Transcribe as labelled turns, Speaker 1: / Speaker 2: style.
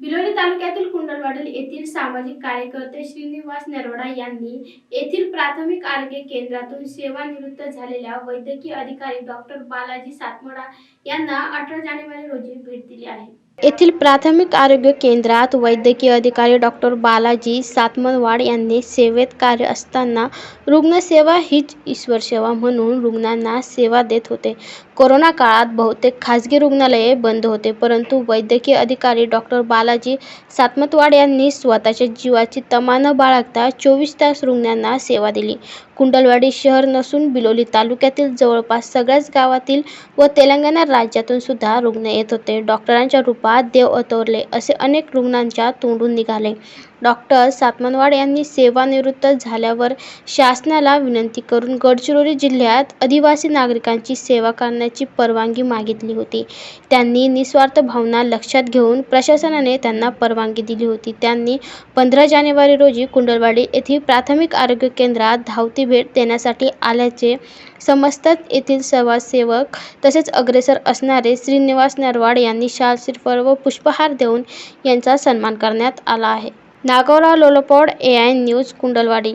Speaker 1: बिलोली तालुक्यातील कुंडलवाडी येथील सामाजिक कार्यकर्ते श्रीनिवास नरवडा यांनी येथील प्राथमिक आरोग्य केंद्रातून सेवानिवृत्त झालेल्या वैद्यकीय अधिकारी डॉक्टर बालाजी सातमडा यांना अठरा जानेवारी रोजी भेट दिली आहे. येथील प्राथमिक आरोग्य केंद्रात वैद्यकीय अधिकारी डॉक्टर बालाजी सातमनवाड यांनी सेवेत कार्य असताना रुग्णसेवा हीच ईश्वरसेवा म्हणून रुग्णांना सेवा देत होते. कोरोना काळात बहुतेक खाजगी रुग्णालये बंद होते परंतु वैद्यकीय अधिकारी डॉक्टर बालाजी सातमतवाड यांनी स्वतःच्या जीवाची तमा न बाळगता चोवीस तास रुग्णांना सेवा दिली. कुंडलवाडी शहर नसून बिलोली तालुक्यातील जवळपास सगळ्याच गावातील व तेलंगणा राज्यातून सुद्धा रुग्ण येत होते. डॉक्टरांच्या रूपात देव अवतरले असे अनेक रुग्णांच्या तोंडून निघाले. डॉक्टर सातमनवाड यांनी सेवानिवृत्त झाल्यावर शासनाला विनंती करून गडचिरोली जिल्ह्यात आदिवासी नागरिकांची सेवा करण्याची परवानगी मागितली होती. त्यांनी निस्वार्थ भावना लक्षात घेऊन प्रशासनाने त्यांना परवानगी दिली होती. त्यांनी पंधरा जानेवारी रोजी कुंडलवाडी येथील प्राथमिक आरोग्य केंद्रात धावती भेट देण्यासाठी आल्याचे समजतात येथील समाजसेवक तसेच अग्रेसर असणारे श्रीनिवास नरवाड यांनी शाल श्रीफळ व पुष्पहार देऊन यांचा सन्मान करण्यात आला आहे. नागोराव लोलोपॉड ए आय न्यूज कुंडलवाडी.